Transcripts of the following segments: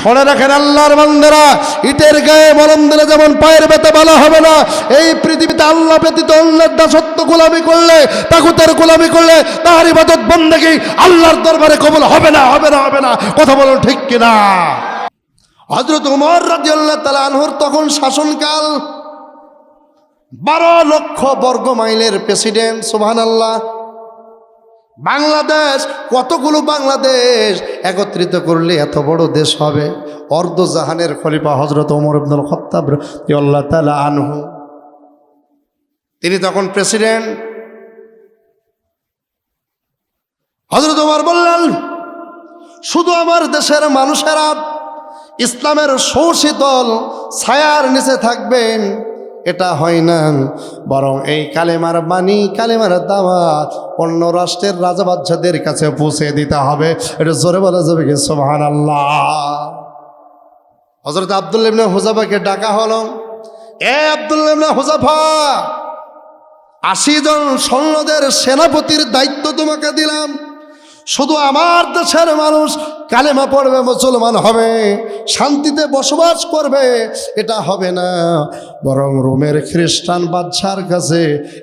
শোনে রাখেন আল্লাহর বান্দারা, ইটের গায়ে মলম দিলে যেমন পায়ের ব্যথা ভালো হবে না, এই পৃথিবীতে আল্লাহ ব্যতীত অন্যের দাসত্ব গোলামি করলে তাকুতের গোলামি করলে তার ইবাদত বন্দেগী, আল্লাহর দরবারে কবল হবে না হবে না হবে না। কথা বলুন ঠিক কিনা? হজরত উমর রাজিয়াল্লাহ তালা আনহুর তখন শাসনকাল, বারো লক্ষ বর্গ মাইলের প্রেসিডেন্ট সুবহান আল্লাহ বাংলাদেশ, কতগুলো বাংলাদেশ একত্রিত করলে এত বড় দেশ হবে? অর্ধ জাহানের খলিফা হজরত ওমর আব্দুল আল্লাহ তালা আনহু। তিনি তখন প্রেসিডেন্ট। হজরত ওমর বললেন, শুধু আমার দেশের মানুষেরা ইসলামের সৌশীতল ছায়ার নিচে থাকবেন এটা হয় না। বরং এই কালেমার বাণী, কালেমার দাওয়াত অন্য রাষ্ট্রের রাজা বাচ্চাদের কাছে পৌঁছে দিতে হবে। এটা জোরে বলা যাবে কি? সোহান আল্লাহ হজরত আবদুল্লাবনে হুজাফাকে ডাকা হলো। এ আবদুল্লাবনে হুজাফা আশি জন সৈন্যদের সেনাপতির দায়িত্ব তোমাকে দিলাম। শুধু আমার দেশের মানুষ কালেমা পড়বে, মুসলমান হবে, শান্তিতে বসবাস করবে, এটা হবে না। বরং রোমের খ্রিস্টান বাদশার কাছে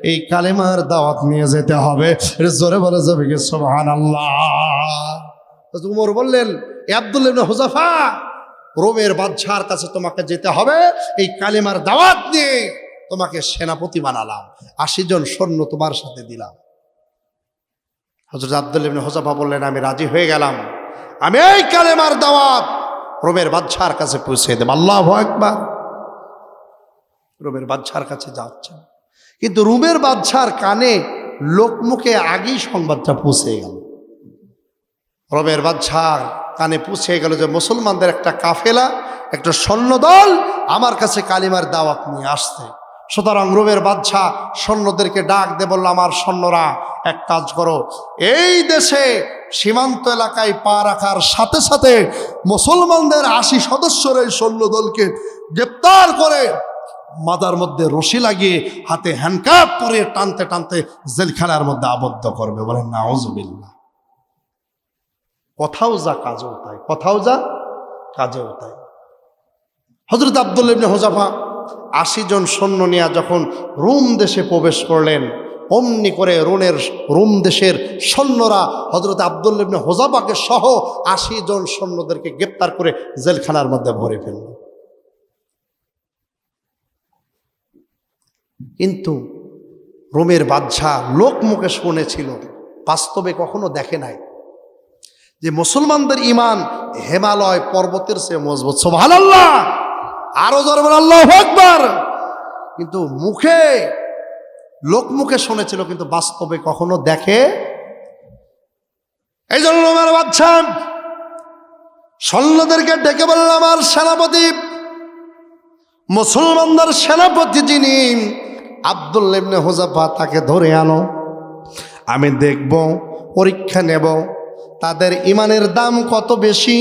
এই কালেমার দাওয়াত নিয়ে যেতে হবে। জোরে বলে যাবে কি? সোহান উমর বললেন, এ আবদুল্লাহ হুজাফা রোমের বাদশার কাছে তোমাকে যেতে হবে। এই কালেমার দাওয়াত নিয়ে তোমাকে সেনাপতি বানালাম। আশি জন সৈন্য তোমার সাথে দিলাম। হজরত আবদুল্লিবিন হোসাফা বললেন, আমি রাজি হয়ে গেলাম। আমি এই কালেমার দাওয়াত রোমের বাদশার কাছে পৌঁছে দেব। আল্লাহ একবার রোমের বাদশার কাছে যাচ্ছেন। কিন্তু রুমের বাদশার কানে লোকমুখে আগেই সংবাদটা পৌঁছে গেল। রোমের বাদশার কানে পৌঁছে গেল যে, মুসলমানদের একটা কাফেলা, একটা সৈন্যদল আমার কাছে কালিমার দাওয়াত নিয়ে আসছে। সুতরাং রোমের বাদশাহ সৈন্যদেরকে ডাক দে বলল, আমার সৈন্যরা, এক কাজ করো। এই দেশে সীমান্ত এলাকায় পা রাখার সাথে সাথে মুসলমানদের আশি সদস্যর এই সৈন্যদলকে গ্রেপ্তার করে মাদার মধ্যে রশি লাগিয়ে হাতে হ্যান্ডকাপ পরে টানতে টানতে জেলখানার মধ্যে আবদ্ধ করবে। বলেন না অজবিল্লা কোথাও যা, কাজেও তাই, কোথাও যা, কাজেও তাই। হজরত আবদুল্লা ইবনে হোজাফা আশি জন সৈন্য নিয়ে যখন রোম দেশে প্রবেশ করলেন, অমনি করে রোনের রোম দেশের সৈন্যরা হজরত আবদুল্লিবনে হোজাবাকে সহ আশি জন সৈন্যদেরকে গ্রেপ্তার করে জেলখানার মধ্যে ভরে ফেলল। কিন্তু রোমের বাদশাহ লোক মুখে শুনেছিল, বাস্তবে কখনো দেখে নাই, যে মুসলমানদের ইমান হেমালয় পর্বতের সে মজবুত। সোভাল আরও জরবের আল্লাহ একবার কিন্তু মুখে, লোক মুখে শুনেছিল, কিন্তু বাস্তবে কখনো দেখে এই জন্য আমার বাচ্চা সৈন্যদেরকে ডেকে বললাম আমার সেনাপতি, মুসলমানদের সেনাপতি যিনি আবদুল্লেবনে হোজাফা, তাকে ধরে আনো। আমি দেখব, পরীক্ষা নেব তাদের ইমানের দাম কত বেশি?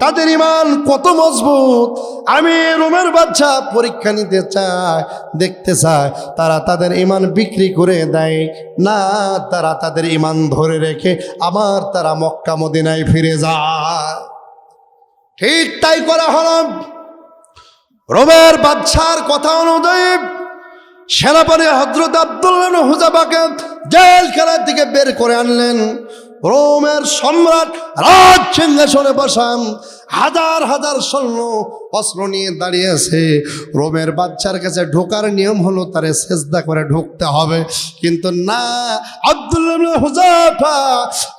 তাদের ইমান কত মজবুত? আমি রোমের বাচ্চা পরীক্ষা নিতে চাই, দেখতে চাই। তারা তাদের ইমান বিক্রি করে দেয়। না, তারা তাদের ইমান ধরে রেখে আবার তারা মক্কা মদিনায় ফিরে যায়। ঠিক তাই করা হলো। রোমের বাচ্চার কথা অনুযায়ী সেনাপতি হজরত আবদুল্লাহ হুজাবাকে জেল খেলার দিকে বের করে আনলেন। রোমের সম্রাট রাজ সিংহাসনে বসান। হাজার হাজার সৈন্য অস্ত্র নিয়ে দাঁড়িয়েছে। রোমের বাচ্চার কাছে ঢোকার নিয়ম হলো তারে সেজদা করে ঢুকতে হবে। কিন্তু না আব্দুল্লাহ হুজাফা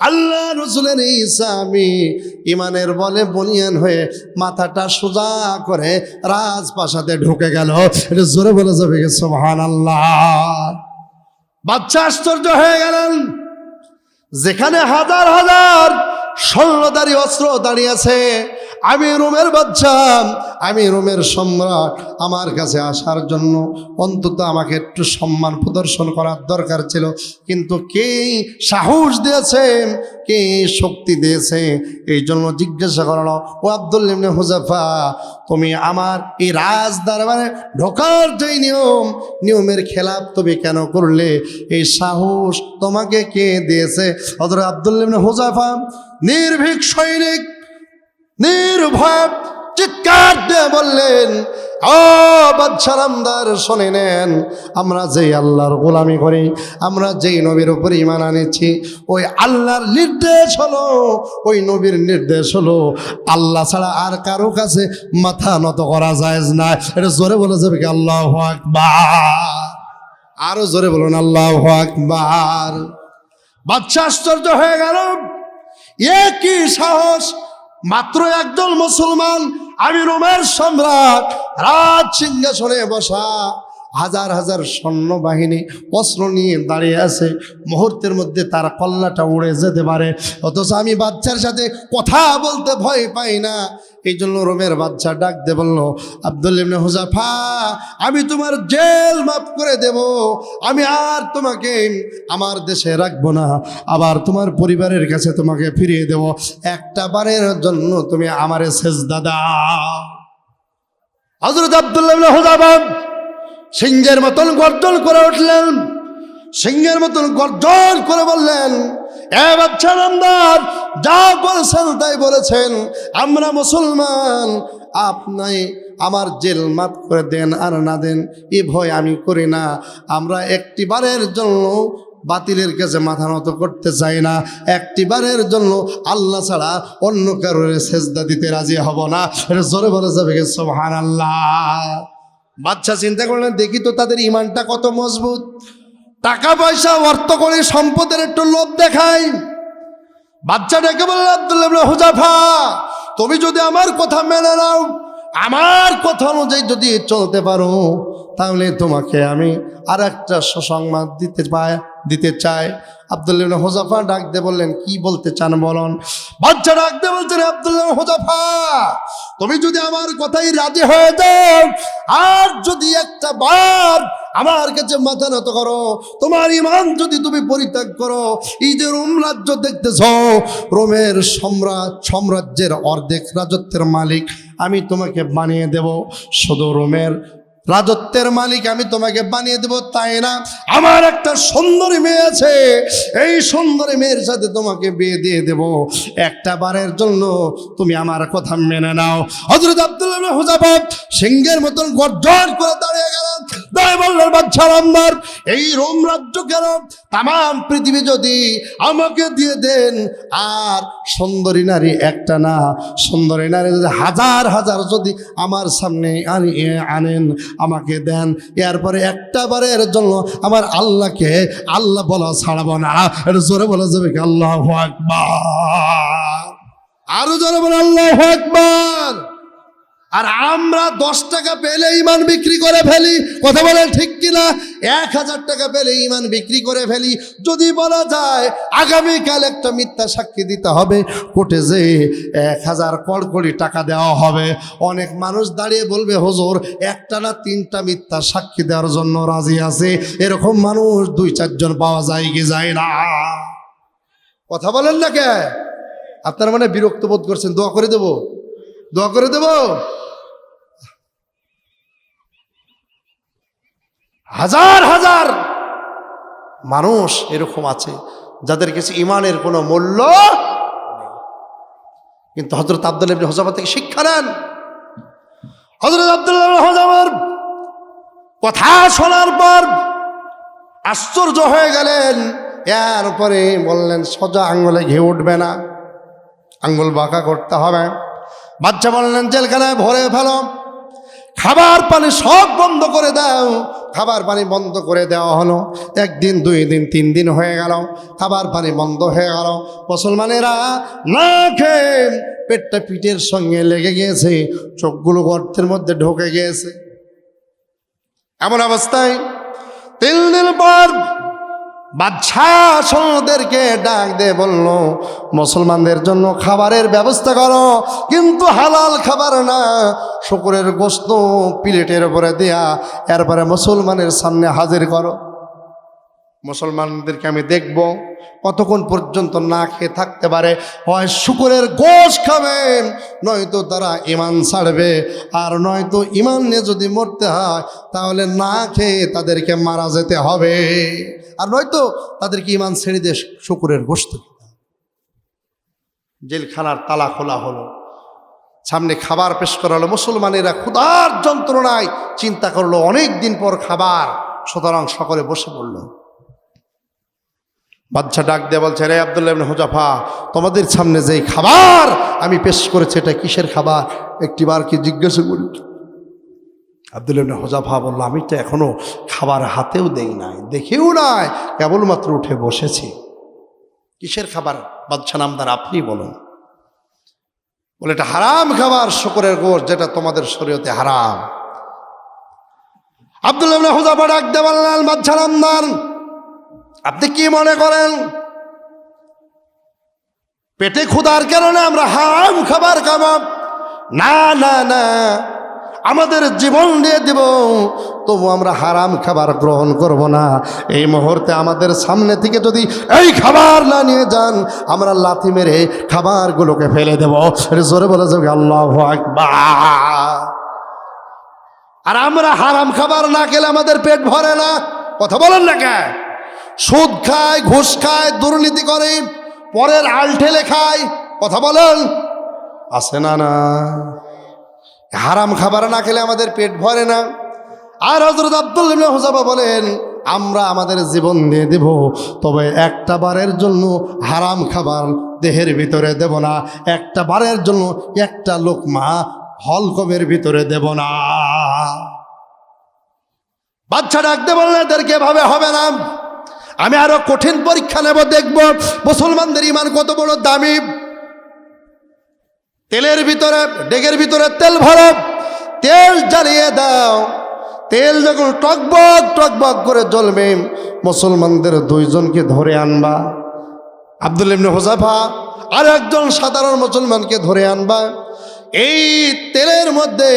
আল্লাহ রসুলের ইসামি ইমানের বলে বনিয়ান হয়ে মাথাটা সোজা করে রাজপ্রাসাদে ঢুকে গেল। এটা জোরে বলে যাবে সোহান আল্লাহ বাচ্চা আশ্চর্য হয়ে গেলেন। যেখানে হাজার হাজার স্বর্ণদারী অস্ত্র দাঁড়িয়েছে আমি রোমের বাচ্চা, আমি রোমের সম্রাট। আমার কাছে আসার জন্য অন্তত আমাকে একটু সম্মান প্রদর্শন করার দরকার ছিল। কিন্তু কে সাহস দিয়েছে? কে শক্তি দিয়েছে? এই জন্য জিজ্ঞাসা করানো ও আব্দুল আবদুল্লিমনে হুজাফা, তুমি আমার এই রাজ দরবারে ঢোকার যে নিয়ম, নিয়মের খেলাপ তুমি কেন করলে? এই সাহস তোমাকে কে দিয়েছে? হজরত আবদুল্লিমনে হুজাফা নির্ভীক সৈনিক নির্ভয় চিৎকার দিয়ে বললেন ও বাদশারামদার, শুনে নেন, আমরা যেই আল্লাহর গোলামি করি, আমরা যেই নবীর উপর ইমান আনেছি, ওই আল্লাহর নির্দেশ হলো, ওই নবীর নির্দেশ হলো, আল্লাহ ছাড়া আর কারও কাছে মাথা নত করা যায় না। এটা জোরে বলে যাবে কি? আল্লাহ আকবার। আরও জোরে বলুন, আল্লাহ আকবার। বাচ্চা আশ্চর্য হয়ে গেল। এ কি সাহস মাত্র একদল মুসলমান আমি রোমের সম্রাট রাজ সিংহাসনে বসা। হাজার হাজার সৈন্যবাহিনী অস্ত্র নিয়ে দাঁড়িয়ে আছে। মুহূর্তের মধ্যে তার কল্লাটা উড়ে যেতে পারে। অথচ আমি বাচ্চার সাথে কথা বলতে ভয় পাই না। এই জন্য রোমের বাচ্চা ডাক দে বলল, আব্দুল ইবনে হুজাফা আমি তোমার জেল মাফ করে দেব। আমি আর তোমাকে আমার দেশে রাখব না। আবার তোমার পরিবারের কাছে তোমাকে ফিরিয়ে দেব। একটা বারের জন্য তুমি আমারে শেষ দাদা হজরত আব্দুল্লাহ হুজাফা সিংহের মতন গর্জন করে উঠলেন। সিংহের মতন গর্জন করে বললেন যা বলেছেন তাই বলেছেন। আমরা মুসলমান, আপনি আমার জেল মাত করে দেন আর না দেন, এ ভয় আমি করি না। আমরা একটি বারের জন্য বাতিলের কাছে মাথা নত করতে চাই না। একটি বারের জন্য আল্লাহ ছাড়া অন্য কারোর সেজদা দিতে রাজি হব না। এটা জোরে বলে যাবে সোহান আল্লাহ বাচ্চা চিন্তা করলেন দেখি তো তাদের ইমানটা কত মজবুত। টাকা পয়সা অর্থ করে সম্পদের একটু লোভ দেখায়। বাচ্চা ডেকে বলল, আব্দুল্লাহ হুজাফা, তুমি যদি আমার কথা মেনে নাও, আমার কথা অনুযায়ী যদি চলতে পারো, তাহলে তোমাকে আমি আর একটা সুসংবাদ দিতে পাই দিতে চাই। আবদুল্লাহ হোজাফা ডাক দিয়ে বললেন, কি বলতে চান বলুন? বাচ্চা ডাক দিয়ে বলছেন, আবদুল্লাহ হোজাফা, তুমি যদি আমার কথাই রাজি হয়ে যাও, আর যদি একটা বার আমার কাছে মাথা নত করো, তোমার ইমান যদি তুমি পরিত্যাগ করো এই যে রোম রাজ্য দেখতেছ, রোমের সম্রাট, সাম্রাজ্যের অর্ধেক রাজত্বের মালিক, আমি তোমাকে বানিয়ে দেব। শুধু রোমের রাজত্বের মালিক আমি তোমাকে বানিয়ে দেবো তাই না? আমার একটা সুন্দরী মেয়ে আছে এই সুন্দরী মেয়ের সাথে তোমাকে বিয়ে দিয়ে দেবো। একটা বারের জন্য তুমি আমার কথা মেনে নাও। হজরত আব্দুল্লাহ হুজাফত সিংহের মতন গর্জন করে দাঁড়িয়ে গেলেন। দাঁড়িয়ে বললেন বাচ্চা এই রোম রাজ্য কেন? তাম পৃথিবী যদি আমাকে দিয়ে দেন, আর সুন্দরী নারী একটা না। সুন্দরী নারী যদি হাজার হাজার যদি আমার সামনে আনি আনেন, আমাকে দেন। এরপরে একটা বারের জন্য আমার আল্লাহকে আল্লাহ বলা ছাড়াবো না। এটা জোরে বলা যাবে আল্লাহ আরও জোরে বলে, আল্লাহ আকবার। আর আমরা দশ টাকা পেলে ইমান বিক্রি করে ফেলি। কথা বলেন ঠিক কিনা? এক হাজার টাকা পেলে ইমান বিক্রি করে ফেলি। যদি বলা যায়, আগামীকাল একটা মিথ্যা সাক্ষী দিতে হবে। কোর্টে যে এক হাজার কড়কড়ি টাকা দেওয়া হবে। অনেক মানুষ দাঁড়িয়ে বলবে, হুজুর, একটা না তিনটা মিথ্যা সাক্ষী দেওয়ার জন্য রাজি আছে। এরকম মানুষ দুই, চারজন পাওয়া যায় কি যায় না? কথা বলেন না কে? আপনারা মানে বিরক্ত বোধ করছেন। দোয়া করে দেবো? দোয়া করে দেবো? হাজার হাজার মানুষ এরকম আছে, যাদের কাছে ইমানের কোনো মূল্য কিন্তু হজরত আব্দুল ইবনে হোজামা থেকে শিক্ষা নেন। হজরত আব্দুল্লাহ হোজামার কথা শোনার পর আশ্চর্য হয়ে গেলেন। এরপরে বললেন, সোজা আঙ্গুলে ঘে উঠবে না, আঙ্গুল বাঁকা করতে হবে। বাচ্চা বললেন, জেলখানায় ভরে ফেলো। খাবার পানি সব বন্ধ করে দাও। খাবার পানি বন্ধ করে দেওয়া হলো। একদিন, দুই দিন, তিন দিন হয়ে গেল। খাবার পানি বন্ধ হয়ে গেল। মুসলমানেরা না খেয়ে পেটটা পিঠের সঙ্গে লেগে গিয়েছে। চোখগুলো গর্তের মধ্যে ঢোকে গিয়েছে। এমন অবস্থায় তিন দিন পর বাদশাহ সৈন্যদেরকে ডাক দিয়ে বলল, মুসলমানদের জন্য খাবারের ব্যবস্থা করো, কিন্তু হালাল খাবার না। শুকুরের গোস্ত প্লেটের উপরে দেয়া এরপরে মুসলমানের সামনে হাজির করো। মুসলমানদেরকে আমি দেখব, কতক্ষণ পর্যন্ত না খেয়ে থাকতে পারে। হয় শুকুরের গোশ খাবেন নয়তো তারা ইমান ছাড়বে। আর নয়তো ইমান নিয়ে যদি মরতে হয়, তাহলে না খেয়ে তাদেরকে মারা যেতে হবে। আর নয়তো তাদেরকে ইমান ছেড়ে দিয়ে শুকুরের গোস্ত জেলখানার তালা খোলা হলো। সামনে খাবার পেশ করা হলো। মুসলমানেরা ক্ষুধার যন্ত্রণায় চিন্তা করল। অনেক দিন পর খাবার। সুতরাং সকলে বসে পড়ল। বাচ্চা ডাক দিয়ে বলছে, রে আবদুল্লাহ হুজাফা, তোমাদের সামনে যে খাবার আমি পেশ করেছি, এটা কিসের খাবার? একটিবার কি জিজ্ঞাসা করি। ইবনে হুজাফা বলল, আমি তো এখনও খাবার হাতেও দেই নাই, দেখেও নাই, কেবলমাত্র উঠে বসেছি। কিসের খাবার? বাদশা নামদার, আপনি বলুন। বলে, এটা হারাম খাবার, শুকরের গোশ, যেটা তোমাদের শরীয়তে হারাম। আব্দুল হুজাফা ডাক দে বললেন বাদশা নামদার, আপনি কি মনে করেন, পেটে ক্ষুধার কারণে আমরা হারাম খাবার খাব? না না না আমাদের জীবন দিয়ে দিব। তবু আমরা হারাম খাবার গ্রহণ করব না। এই মুহূর্তে আমাদের সামনে থেকে যদি এই খাবার না নিয়ে যান, আমরা লাথি মেরে খাবারগুলোকে ফেলে দেব। জোরে বলে যাবে, আল্লাহ আর আমরা হারাম খাবার না খেলে আমাদের পেট ভরে না। কথা বলেন না কে? সুদ খায়, ঘুষ খায়, দুর্নীতি করে, পরের আল ঠেলে খায়। কথা বলেন। আসে না না? হারাম খাবার না খেলে আমাদের পেট ভরে না। আর হজরত আব্দুল হুজাবা বলেন, আমরা আমাদের জীবন দিয়ে দেব, তবে একটা বারের জন্য হারাম খাবার দেহের ভিতরে দেব না, একটা বারের জন্য একটা লোকমা হলকমের ভিতরে দেব না। বাচ্চা ডাকতে বললে এদেরকে ভাবে হবে না। আমি আরও কঠিন পরীক্ষা নেব, দেখব মুসলমানদের ইমান কত বড় দামি। তেলের ভিতরে, ডেগের ভিতরে তেল ভরো। তেল জ্বালিয়ে দাও। তেল যখন টকবক টকবক করে জ্বলবে, মুসলমানদের দুইজনকে ধরে আনবা। আব্দুল ইবনে হোজাফা আর একজন সাধারণ মুসলমানকে ধরে আনবা। এই তেলের মধ্যে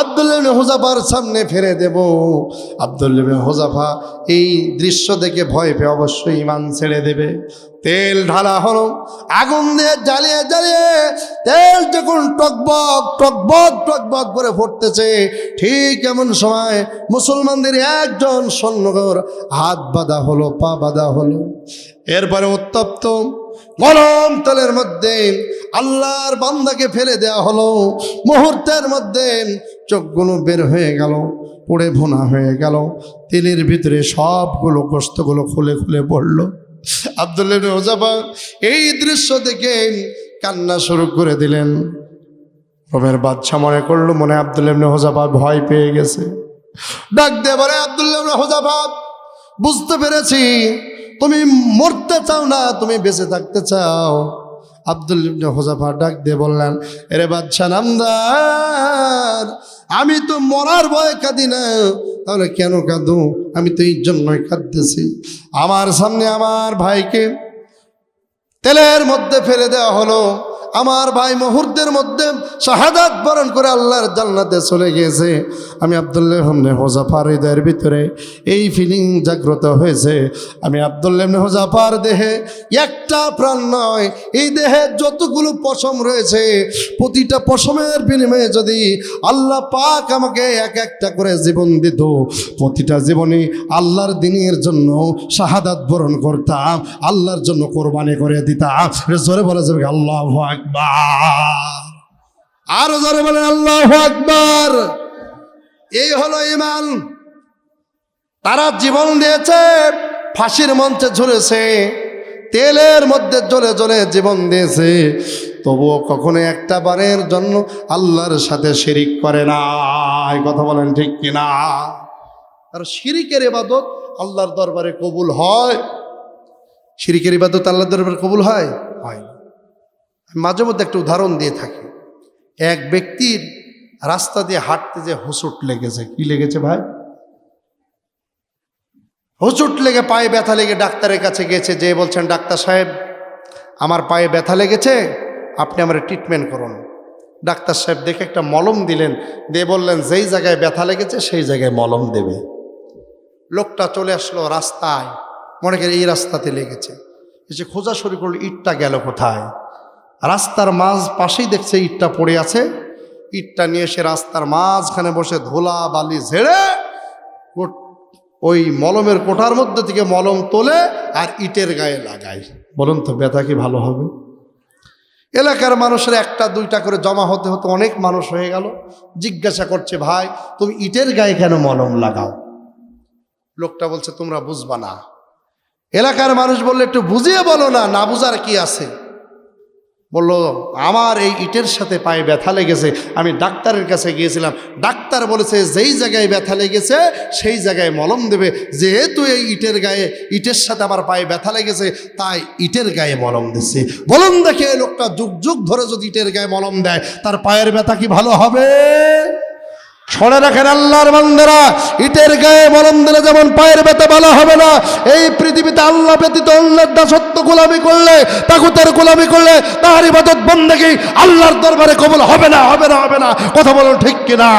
আবদুল্লাহ হুজাফার সামনে ফেলে দেব। আবদুল্লাহ হোজাফা এই দৃশ্য দেখে ভয় পেয়ে অবশ্যই ইমান ছেড়ে দেবে। তেল ঢালা হলো, আগুন দিয়ে জ্বালিয়ে জ্বালিয়ে তেল যখন টকবক টকবক টকবক করে ফুটতেছে। ঠিক এমন সময় মুসলমানদের একজন সৈন্যগর হাত বাঁধা হলো, পা বাঁধা হলো। এরপরে উত্তপ্ত, গরম তেলের মধ্যে আল্লাহর বান্দাকে ফেলে দেওয়া হলো। মুহূর্তের মধ্যে চোখগুলো বের হয়ে গেল, পড়ে ভোনা হয়ে গেল, তেলের ভিতরে সবগুলো গোস্তগুলো খুলে খুলে পড়ল। আবদুল্লাহ ওজাফা এই দৃশ্য দেখে কান্না শুরু করে দিলেন। রোমের বাদশা মনে করল, মনে আবদুল্লাহ হোজাফা ভয় পেয়ে গেছে। ডাক দিয়ে বলে, আবদুল্লাহ হোজাফা বুঝতে পেরেছি, তুমি মরতে চাও না, তুমি বেঁচে থাকতে চাও। আব্দুল ইবনে হোজাফা ডাক দিয়ে বললেন, এরে বাদশা নামদার আমি তো মরার ভয়ে কাঁদি না। তাহলে কেন কাঁদু আমি তো এই জন্যই কাঁদতেছি। আমার সামনে আমার ভাইকে তেলের মধ্যে ফেলে দেওয়া হলো। আমার ভাই মুহূর্তের মধ্যে শাহাদাত বরণ করে আল্লাহর জান্নাতে চলে গিয়েছে। আমি আবদুল্লাহ হমনে হোজাফার হৃদয়ের ভিতরে এই ফিলিং জাগ্রত হয়েছে। আমি আবদুল্লাহ হোজাফার দেহে একটা প্রাণ নয়, এই দেহে যতগুলো পশম রয়েছে, প্রতিটা পশমের বিনিময়ে যদি আল্লাহ পাক আমাকে এক একটা করে জীবন দিত, প্রতিটা জীবনে আল্লাহর দিনের জন্য শাহাদাত বরণ করতাম, আল্লাহর জন্য কোরবানি করে দিতাম। জোরে বলে যাবে আল্লাহ আকবার। আরও জোরে বলে আল্লাহ আকবার। এই হলো ইমান তারা জীবন দিয়েছে, ফাঁসির মঞ্চে ঝুলেছে, তেলের মধ্যে জ্বলে জ্বলে জীবন দিয়েছে। তবুও কখনো একটা বারের জন্য আল্লাহর সাথে শিরিক করে না এই কথা বলেন ঠিক কিনা? আর শিরিকের ইবাদত আল্লাহর দরবারে কবুল হয়। শিরিকের ইবাদত আল্লাহর দরবারে কবুল হয়? হয় মাঝে মধ্যে একটা উদাহরণ দিয়ে থাকি। এক ব্যক্তির রাস্তা দিয়ে হাঁটতে যে হোঁচট লেগেছে, কি লেগেছে ভাই? হোঁচট লেগে পায়ে ব্যথা লেগে ডাক্তারের কাছে গেছে, যে বলছেন, ডাক্তার সাহেব, আমার পায়ে ব্যথা লেগেছে, আপনি আমার ট্রিটমেন্ট করুন। ডাক্তার সাহেব দেখে একটা মলম দিলেন, দিয়ে বললেন, যেই জায়গায় ব্যথা লেগেছে, সেই জায়গায় মলম দেবে। লোকটা চলে আসলো রাস্তায়, মনে করে এই রাস্তাতে লেগেছে। এসে খোঁজা শুরু করল, ইটটা গেল কোথায়? রাস্তার মাঝ পাশেই দেখছে ইটটা পড়ে আছে। ইটটা নিয়ে এসে রাস্তার মাঝখানে বসে ধোলা, বালি ঝেড়ে ওই মলমের কোঠার মধ্যে থেকে মলম তোলে আর ইটের গায়ে লাগায়। বলুন তো, ব্যথা কি ভালো হবে? এলাকার মানুষের একটা, দুইটা করে জমা হতে হতে অনেক মানুষ হয়ে গেল। জিজ্ঞাসা করছে, ভাই, তুমি ইটের গায়ে কেন মলম লাগাও? লোকটা বলছে, তোমরা বুঝবা না। এলাকার মানুষ বললে, একটু বুঝিয়ে বলো না না বুঝার কি আছে? বলল, আমার এই ইটের সাথে পায়ে ব্যথা লেগেছে। আমি ডাক্তারের কাছে গিয়েছিলাম। ডাক্তার বলেছে, যেই জায়গায় ব্যথা লেগেছে, সেই জায়গায় মলম দেবে। যেহেতু এই ইটের গায়ে, ইটের সাথে আমার পায়ে ব্যথা লেগেছে, তাই ইটের গায়ে মলম দিচ্ছে। বলুন দেখে লোকটা যুগ যুগ ধরে যদি ইটের গায়ে মলম দেয়, তার পায়ের ব্যথা কি ভালো হবে? শোনে রাখেন আল্লাহর বান্দারা, ইটের গায়ে মলম দিলে যেমন পায়ের ব্যথা ভালো হবে না, এই পৃথিবীতে আল্লাহ ব্যতীত অন্যের দাসত্ব গোলামি করলে, তাগুতের গোলামি করলে তার ইবাদত বন্দেগি আল্লাহর দরবারে কবুল হবে না হবে না হবে না। কথা বলুন ঠিক কিনা?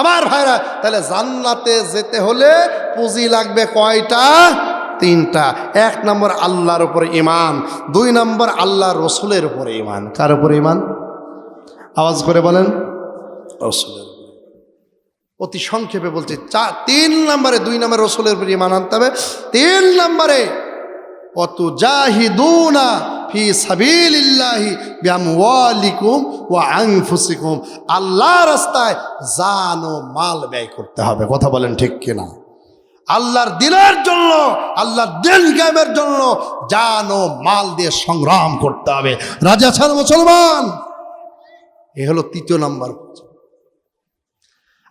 আমার ভাইরা, তাহলে জান্নাতে যেতে হলে পুঁজি লাগবে কয়টা? তিনটা। এক নম্বর আল্লাহর উপরে ইমান দুই নম্বর আল্লাহ রসুলের উপরে ইমান কার উপরে ইমান আওয়াজ করে বলেন। রসুলের। অতি সংক্ষেপে বলছি, চা, তিন নম্বরে, দুই নম্বরে রসুলের উপরে ইমান আনতে হবে। তিন নম্বরে অত জাহিদুনা ফি সাবিলিল্লাহি বিআমওয়ালিকুম ওয়া আনফুসিকুম। আল্লাহ রাস্তায় জান ও মাল ব্যয় করতে হবে, কথা বলেন ঠিক কিনা? আল্লাহর দিনের জন্য, আল্লাহর দিন কায়েমের জন্য জান ও মাল দিয়ে সংগ্রাম করতে হবে। রাজা ছাড় মুসলমান? এ হলো তৃতীয় নম্বর।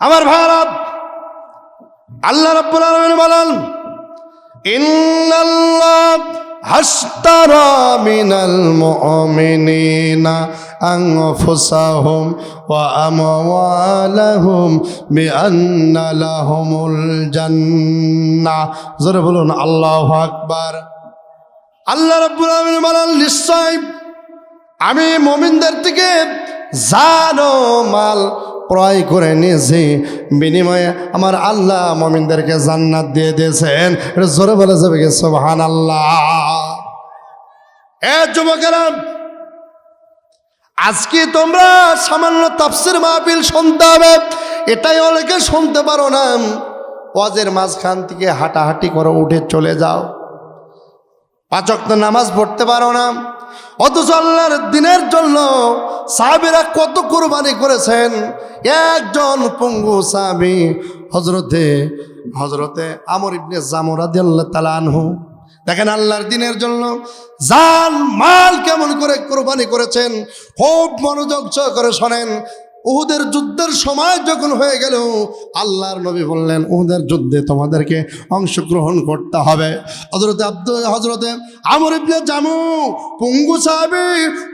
আমার ভারত, আল্লাহ রাব্বুল আলামিন বলেন, ইন্নাল্লাহ হাসতারা মিনাল মুমিনিনা আনফুসাহুম ওয়া আমওয়ালাহুম বিআন্না লাহুমুল জান্নাহ জোরে বলুন, আল্লাহু আকবার। আল্লাহ রাব্বুল আলামিন বলেন নিশ্চয় আমি মমিনদের থেকে জানো মাল ক্রয় করে নিয়েছি। বিনিময়ে আমার আল্লাহ মমিনদেরকে জান্নাত দিয়ে দিয়েছেন। এটা জোরে বলে যাবে গে সোহান আল্লাহ আজকে তোমরা সামান্য তাফসির মাহফিল শুনতে হবে। এটাই অনেকে শুনতে পারো না। ওয়াজের মাঝখান থেকে হাঁটাহাঁটি করে উঠে চলে যাও। পাচক তো নামাজ পড়তে পারো না। অথচ আল্লাহর দিনের জন্য সাহাবিরা কত কোরবানি করেছেন? একজন পঙ্গু সাহাবি হজরতে হজরতে আমর ইবনে জামরাদি আল্লাহ তালা আনহু। দেখেন আল্লাহর দিনের জন্য জাল মাল কেমন করে কোরবানি করেছেন? খুব মনোযোগ করে শোনেন। উহুদের যুদ্ধের সময় যখন হয়ে গেল, আল্লাহর নবী বললেন, উহুদের যুদ্ধে তোমাদেরকে অংশগ্রহণ করতে হবে। হজরতে আব্দুল হজরতে আমর ইবনে জামু পঙ্গু সাহাবি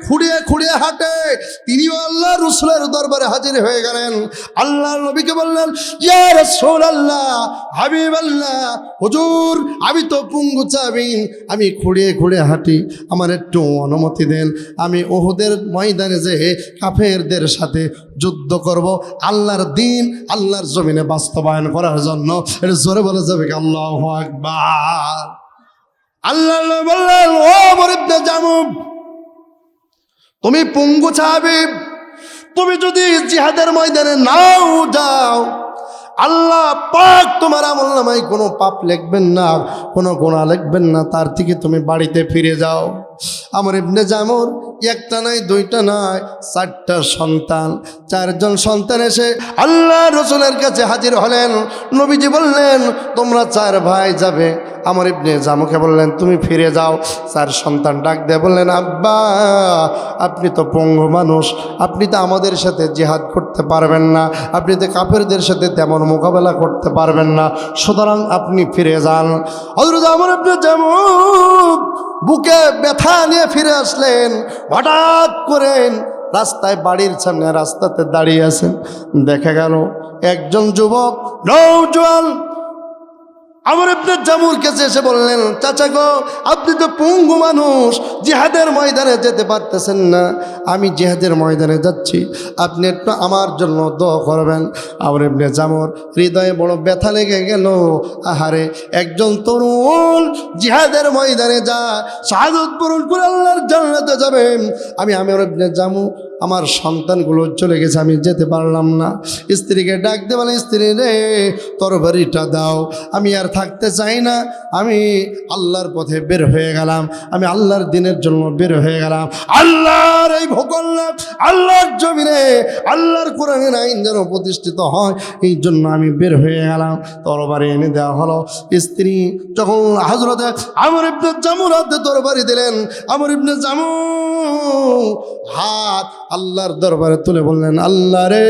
খুঁড়িয়ে খুঁড়িয়ে হাঁটে, তিনিও আল্লাহ রসুলের দরবারে হাজির হয়ে গেলেন। আল্লাহর নবীকে বললেন, ইয়া রাসূলুল্লাহ হাবিব আল্লাহ হুজুর, আমি তো পঙ্গু চাবিন আমি খুঁড়িয়ে খুঁড়িয়ে হাঁটি, আমার একটু অনুমতি দেন। আমি ওহুদের ময়দানে যে কাফেরদের সাথে যুদ্ধ করব, আল্লাহর দিন, আল্লাহর জমিনে বাস্তবায়ন করার জন্য। এটা জোরে বলে যাবে আল্লাহ আকবার। আল্লাহ বললেন, ও মরিবনে জামু তুমি পঙ্গু চাবি তুমি যদি জিহাদের ময়দানে নাও, যাও। আল্লাহ পাক তোমার আমল নামায় কোনো পাপ লিখবেন না, কোনো গোনা লিখবেন না, তার থেকে তুমি বাড়িতে ফিরে যাও। আমার ইবনে জামর একটা নাই, দুইটা নাই, চারটা সন্তান। চারজন সন্তান এসে আল্লাহ রসুলের কাছে হাজির হলেন। নবীজি বললেন, তোমরা চার ভাই যাবে। আমার ইবনে জামুকে বললেন, তুমি ফিরে যাও। চার সন্তান ডাক দিয়ে বললেন, আব্বা, আপনি তো পঙ্গু মানুষ। আপনি তো আমাদের সাথে জেহাদ করতে পারবেন না। আপনি তো কাপেরদের সাথে তেমন মোকাবেলা করতে পারবেন না। সুতরাং আপনি ফিরে যান। হজরত আমার ইবনে জামুক বুকে ব্যথা নিয়ে ফিরে আসলেন। হঠাৎ করেন রাস্তায় বাড়ির সামনে রাস্তাতে দাঁড়িয়ে আছেন। দেখা গেল একজন যুবক নৌজওয়ান আমার আপনার জামুর কাছে এসে বললেন, চাচা গো, আপনি তো পঙ্গু মানুষ, জিহাদের ময়দানে যেতে পারতেছেন না। আমি জিহাদের ময়দানে যাচ্ছি। আপনি একটু আমার জন্য দোয়া করবেন। আমার এমনি জামুর হৃদয়ে বড় ব্যথা লেগে গেল। আহারে, একজন তরুণ জিহাদের ময়দানে যা শাহাদত পূরণ করে আল্লাহর জান্নাতে যাবেন আমি আমার এমনি জামু আমার সন্তানগুলো চলে গেছে, আমি যেতে পারলাম না। স্ত্রীকে ডাকতে বলে, স্ত্রী রে, তরবারিটা দাও। আমি আর থাকতে চাই না। আমি আল্লাহর পথে বের হয়ে গেলাম। আমি আল্লাহর দিনের জন্য বের হয়ে গেলাম। আল্লাহর এই ভোকল্লা আল্লাহর জমিনে, আল্লাহর কোরআনের আইন যেন প্রতিষ্ঠিত হয়, এই জন্য আমি বের হয়ে গেলাম। তরবারি এনে দেওয়া হলো। স্ত্রী যখন হাজরতে আমার ইবনে জামুর হাতে তরবারি দিলেন, আমার ইবনে জামু হাত আল্লাহর দরবারে তুলে বললেন, আল্লাহ রে,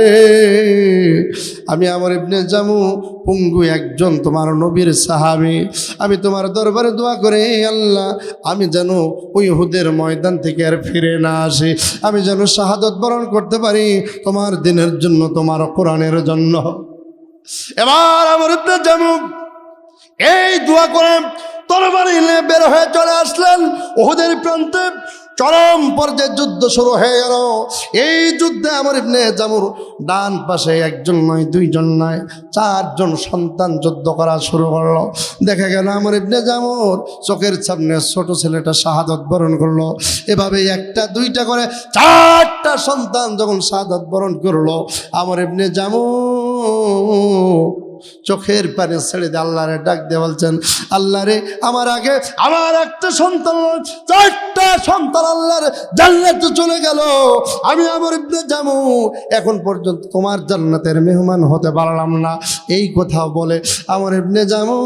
আমি আমার ইবনে জামু পুঙ্গু একজন তোমার নবীর সাহাবি। আমি তোমার দরবারে দোয়া করে, আল্লাহ, আমি যেন ওই হুদের ময়দান থেকে আর ফিরে না আসি। আমি যেন শাহাদত বরণ করতে পারি তোমার দিনের জন্য, তোমার কোরআনের জন্য। এবার আমার ইবনে জামু এই দোয়া করে তরবারি নিয়ে বের হয়ে চলে আসলেন ওহুদের প্রান্তে। চরম পর্যায়ে যুদ্ধ শুরু হয়ে গেল। এই যুদ্ধে আমার ইবনে জামুর ডান পাশে একজন নয়, দুইজন নয়, চারজন সন্তান যুদ্ধ করা শুরু করল। দেখা গেল আমার ইবনে জামুর চোখের সামনে ছোট ছেলেটা শাহাদত বরণ করল। এভাবে একটা, দুইটা করে চারটা সন্তান যখন শাহাদত বরণ করল, আমার ইবনে জামু চোখের পানি ছেড়ে দিয়ে আল্লাহরে ডাক দিয়ে বলছেন আল্লাহ রে আমার আগে আমার একটা সন্তান, চারটা সন্তান আল্লাহর জান্নাতে চলে গেল। আমি আমার ইবনে জামু এখন পর্যন্ত তোমার জান্নাতের মেহমান হতে পারলাম না। এই কথা বলে আমার ইবনে জামু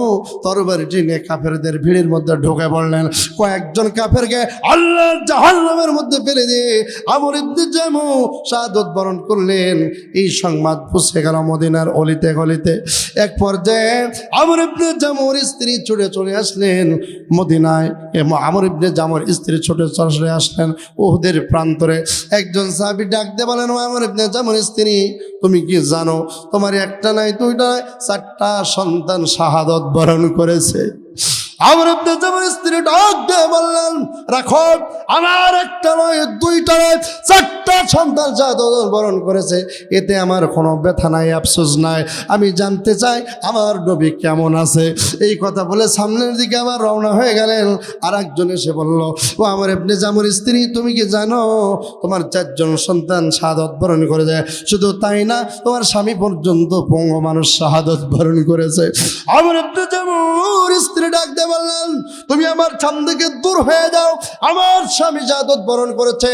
তরবারিটি নিয়ে কাফেরদের ভিড়ের মধ্যে ঢুকে পড়লেন। কয়েকজন কাফেরকে আল্লাহ জাহান্নামের মধ্যে ফেলে দিয়ে আমার ইবনে জামু শাহাদত বরণ করলেন। এই সংবাদ পুষে গেল মদিনার অলিতে গলিতে। এক পর্যায়ে আমর ইবনে জামর স্ত্রী ছুটে চলে আসলেন মদিনায়। আমর ইবনে জামর স্ত্রী ছুটে চলে আসলেন ওহদের প্রান্তরে। একজন সাহাবি ডাকতে বলেন আমর ইবনে জামর স্ত্রী, তুমি কি জানো, তোমার একটা নাই, দুইটা নাই, চারটা সন্তান শাহাদত বরণ করেছে। আমর ইবনে জামুর স্ত্রী ডাক দিয়ে বললেন, রাখো, আমার একটা নয়, দুইটা নয়, চারটা সন্তান শাহাদত বরণ করেছে, এতে আমার কোনো ব্যথা নাই, আফসোস নাই। আমি জানতে চাই, আমার নবী কেমন আছে? এই কথা বলে সামনের দিকে আবার রওনা হয়ে গেলেন। আর একজন এসে বলল, ও আমার এমনি জামুর স্ত্রী, তুমি কি জানো, তোমার চারজন সন্তান শাহাদত বরণ করে যায় শুধু তাই না, তোমার স্বামী পর্যন্ত পঙ্গ মানুষ শাহাদত বরণ করেছে। আমার এমনি জামুর স্ত্রী ডাক দিয়ে বললেন, তুমি আমার সামনে থেকে দূর হয়ে যাও। আমার স্বামী শাহাদত বরণ করেছে।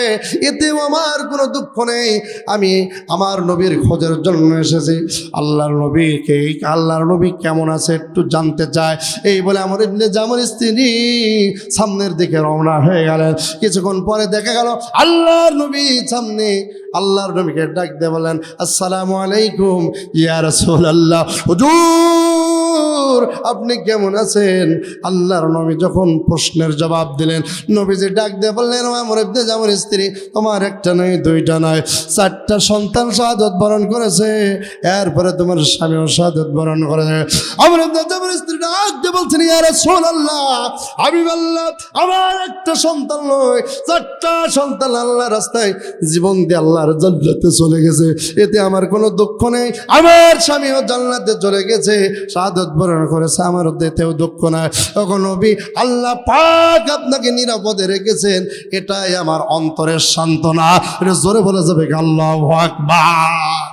এতেও আমার কোনো দুঃখ নেই। আমি আমার নবীর খোঁজের জন্য এসেছি। আল্লাহর নবীকে আল্লাহর নবী কেমন আছে একটু জানতে চায়। এই বলে আমার ইবনে জামর স্ত্রী সামনের দিকে রওনা হয়ে গেলেন। কিছুক্ষণ পরে দেখা গেল আল্লাহর নবী সামনে। আল্লাহর নবীকে ডাক দিয়ে বলেন আসসালামু আলাইকুম ইয়া রাসূলুল্লাহ। হুজুর, আপনি কেমন আছেন? আল্লাহর নবী যখন প্রশ্নের জবাব দিলেন। নবীজি ডাক দিয়ে বললেন আমার ইবনে স্ত্রী, তোমার একটা নয়, দুইটা নয়। চারটা সন্তান শাহাদত বরণ করেছে, এরপরে তোমার স্বামীও শাহাদত বরণ করেছে। আমার ইবনে স্ত্রী ডাক দিয়ে বলছেন, ইয়া রাসূলুল্লাহ আমি বললাম আমার একটা সন্তান নয়। চারটা সন্তান আল্লাহ রাস্তায় জীবন দিয়ে আল্লাহর জান্নাতে চলে গেছে। এতে আমার কোনো দুঃখ নেই। আমার স্বামীও জান্নাতে চলে গেছে। শাহাদত বরণ করেছে আমার দেতেও দুঃখ নাই। তখন নবী আল্লাহ পাক আপনাকে নিরাপদে রেখেছেন, এটাই আমার অন্তরের সান্ত্বনা। এটা জোরে বলে যাবে আল্লাহ আকবার।